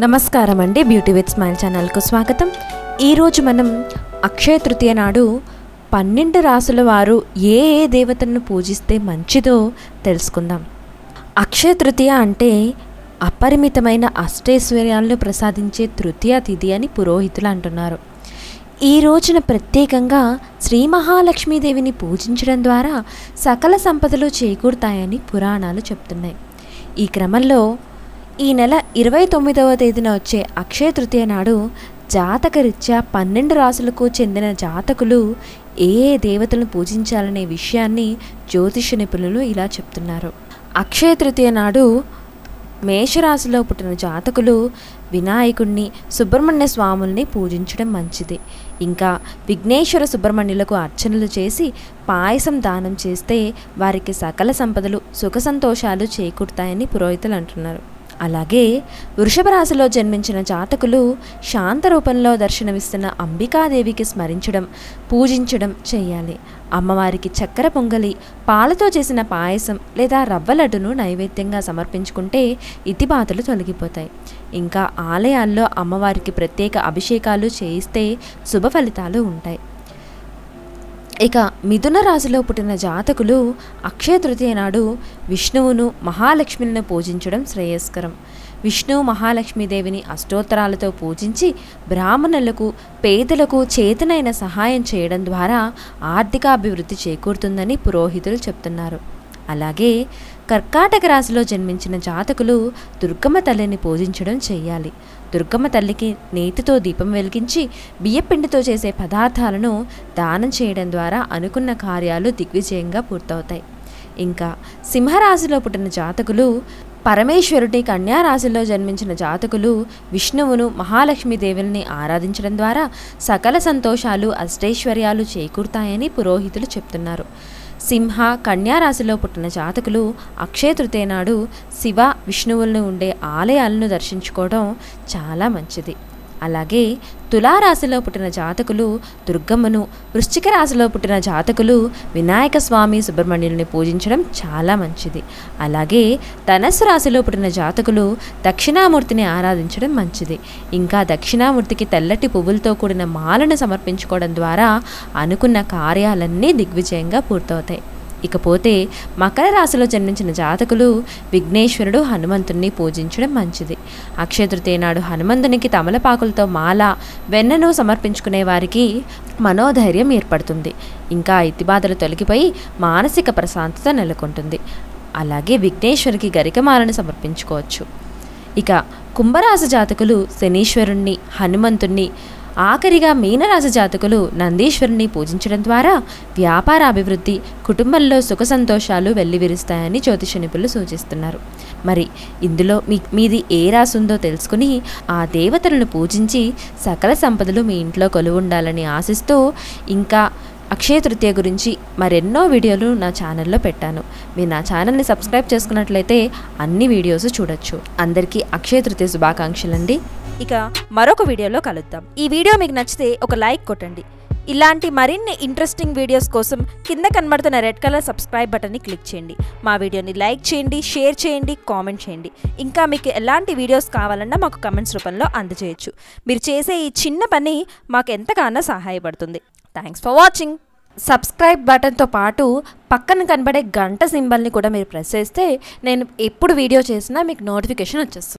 నమస్కారం అండి beauty with smile ఛానల్కు స్వాగతం. ఈరోజు మనం అక్షయ తృతీయ నాడు పన్నెండు రాసుల వారు ఏ ఏ దేవతలను పూజిస్తే మంచిదో తెలుసుకుందాం. అక్షయ తృతీయ అంటే అపరిమితమైన అష్టైశ్వర్యాలను ప్రసాదించే తృతీయ తిథి అని పురోహితులు అంటున్నారు. ఈ రోజున ప్రత్యేకంగా శ్రీ మహాలక్ష్మీదేవిని పూజించడం ద్వారా సకల సంపదలు చేకూరుతాయని పురాణాలు చెప్తున్నాయి. ఈ క్రమంలో ఈ నెల ఇరవై తొమ్మిదవ తేదీన వచ్చే అక్షయ తృతీయ నాడు జాతకరీత్యా పన్నెండు రాసులకు చెందిన జాతకులు ఏ ఏ దేవతలను పూజించాలనే విషయాన్ని జ్యోతిష నిపుణులు ఇలా చెప్తున్నారు. అక్షయ తృతీయ నాడు మేషరాశిలో పుట్టిన జాతకులు వినాయకుడిని సుబ్రహ్మణ్య స్వాముల్ని పూజించడం మంచిది. ఇంకా విఘ్నేశ్వర సుబ్రహ్మణ్యులకు అర్చనలు చేసి పాయసం దానం చేస్తే వారికి సకల సంపదలు సుఖ సంతోషాలు చేకూరుతాయని పురోహితులు అంటున్నారు. అలాగే వృషభరాశిలో జన్మించిన జాతకులు శాంత రూపంలో దర్శనమిస్తున్న అంబికాదేవికి స్మరించడం పూజించడం చేయాలి. అమ్మవారికి చక్కెర పొంగలి పాలతో చేసిన పాయసం లేదా రవ్వ లడ్డును నైవేద్యంగా సమర్పించుకుంటే ఇతిబాతలు తొలగిపోతాయి. ఇంకా ఆలయాల్లో అమ్మవారికి ప్రత్యేక అభిషేకాలు చేయిస్తే శుభ ఫలితాలు ఉంటాయి. ఇక మిథున రాశిలో పుట్టిన జాతకులు అక్షయ తృతీయ నాడు విష్ణువును మహాలక్ష్మిని పూజించడం శ్రేయస్కరం. విష్ణు మహాలక్ష్మీదేవిని అష్టోత్తరాలతో పూజించి బ్రాహ్మణులకు పేదలకు చేతనైన సహాయం చేయడం ద్వారా ఆర్థికాభివృద్ధి చేకూరుతుందని పురోహితులు చెప్తున్నారు. అలాగే కర్కాటక రాశిలో జన్మించిన జాతకులు దుర్గమ్మ తల్లిని పూజించడం చేయాలి. దుర్గమ్మ తల్లికి నేతితో దీపం వెలిగించి బియ్యపిండితో చేసే పదార్థాలను దానం చేయడం ద్వారా అనుకున్న కార్యాలు దిగ్విజయంగా పూర్తవుతాయి. ఇంకా సింహరాశిలో పుట్టిన జాతకులు పరమేశ్వరుడి కన్యారాశిలో జన్మించిన జాతకులు విష్ణువును మహాలక్ష్మీదేవుల్ని ఆరాధించడం ద్వారా సకల సంతోషాలు అష్టైశ్వర్యాలు చేకూరుతాయని పురోహితులు చెప్తున్నారు. సింహ కన్యారాశిలో పుట్టిన జాతకులు అక్షయ తృతీయ నాడు శివ విష్ణువులను ఉండే ఆలయాలను దర్శించుకోవడం చాలా మంచిది. అలాగే తులారాశిలో పుట్టిన జాతకులు దుర్గమ్మను వృశ్చిక రాశిలో పుట్టిన జాతకులు వినాయక స్వామి సుబ్రహ్మణ్యుల్ని పూజించడం చాలా మంచిది. అలాగే ధనస్సు రాశిలో పుట్టిన జాతకులు దక్షిణామూర్తిని ఆరాధించడం మంచిది. ఇంకా దక్షిణామూర్తికి తెల్లటి పువ్వులతో కూడిన మాలను సమర్పించుకోవడం ద్వారా అనుకున్న కార్యాలన్నీ దిగ్విజయంగా పూర్తవుతాయి. ఇకపోతే మకర రాశిలో జన్మించిన జాతకులు విఘ్నేశ్వరుడు హనుమంతుణ్ణి పూజించడం మంచిది. అక్షయ నాడు హనుమంతునికి తమలపాకులతో మాల వెన్నను సమర్పించుకునే వారికి మనోధైర్యం ఏర్పడుతుంది. ఇంకా ఇతిబాధలు తొలగిపోయి మానసిక ప్రశాంతత నెలకొంటుంది. అలాగే విఘ్నేశ్వరికి గరికమాలను సమర్పించుకోవచ్చు. ఇక కుంభరాశి జాతకులు శనీశ్వరుణ్ణి హనుమంతుణ్ణి ఆఖరిగా మీనరాశి జాతకులు నందీశ్వరుని పూజించడం ద్వారా వ్యాపార అభివృద్ధి కుటుంబంలో సుఖ సంతోషాలు వెల్లివిరుస్తాయని జ్యోతిష నిపుణులు సూచిస్తున్నారు. మరి ఇందులో మీ మీది ఏ రాసి ఉందో తెలుసుకుని ఆ దేవతలను పూజించి సకల సంపదలు మీ ఇంట్లో కొలువుండాలని ఆశిస్తూ ఇంకా అక్షయ తృతీయ గురించి మరెన్నో వీడియోలు నా ఛానల్లో పెట్టాను. మీరు నా ఛానల్ని సబ్స్క్రైబ్ చేసుకున్నట్లయితే అన్ని వీడియోస్ చూడొచ్చు. అందరికీ అక్షయ తృతీయ శుభాకాంక్షలు అండి ఇక మరొక వీడియోలో కలుద్దాం. ఈ వీడియో మీకు నచ్చితే ఒక లైక్ కొట్టండి. ఇలాంటి మరిన్ని ఇంట్రెస్టింగ్ వీడియోస్ కోసం కింద కనబడుతున్న రెడ్ కలర్ సబ్స్క్రైబ్ బటన్ని క్లిక్ చేయండి. మా వీడియోని లైక్ చేయండి షేర్ చేయండి కామెంట్ చేయండి. ఇంకా మీకు ఎలాంటి వీడియోస్ కావాలన్నా మాకు కమెంట్స్ రూపంలో అందజేయచ్చు. మీరు చేసే ఈ చిన్న పని మాకు ఎంతగానో సహాయపడుతుంది. థ్యాంక్స్ ఫర్ వాచింగ్ సబ్స్క్రైబ్ బటన్తో పాటు పక్కన కనబడే గంట సింబల్ని కూడా మీరు ప్రెస్ చేస్తే నేను ఎప్పుడు వీడియో చేసినా మీకు నోటిఫికేషన్ వచ్చేస్తుంది.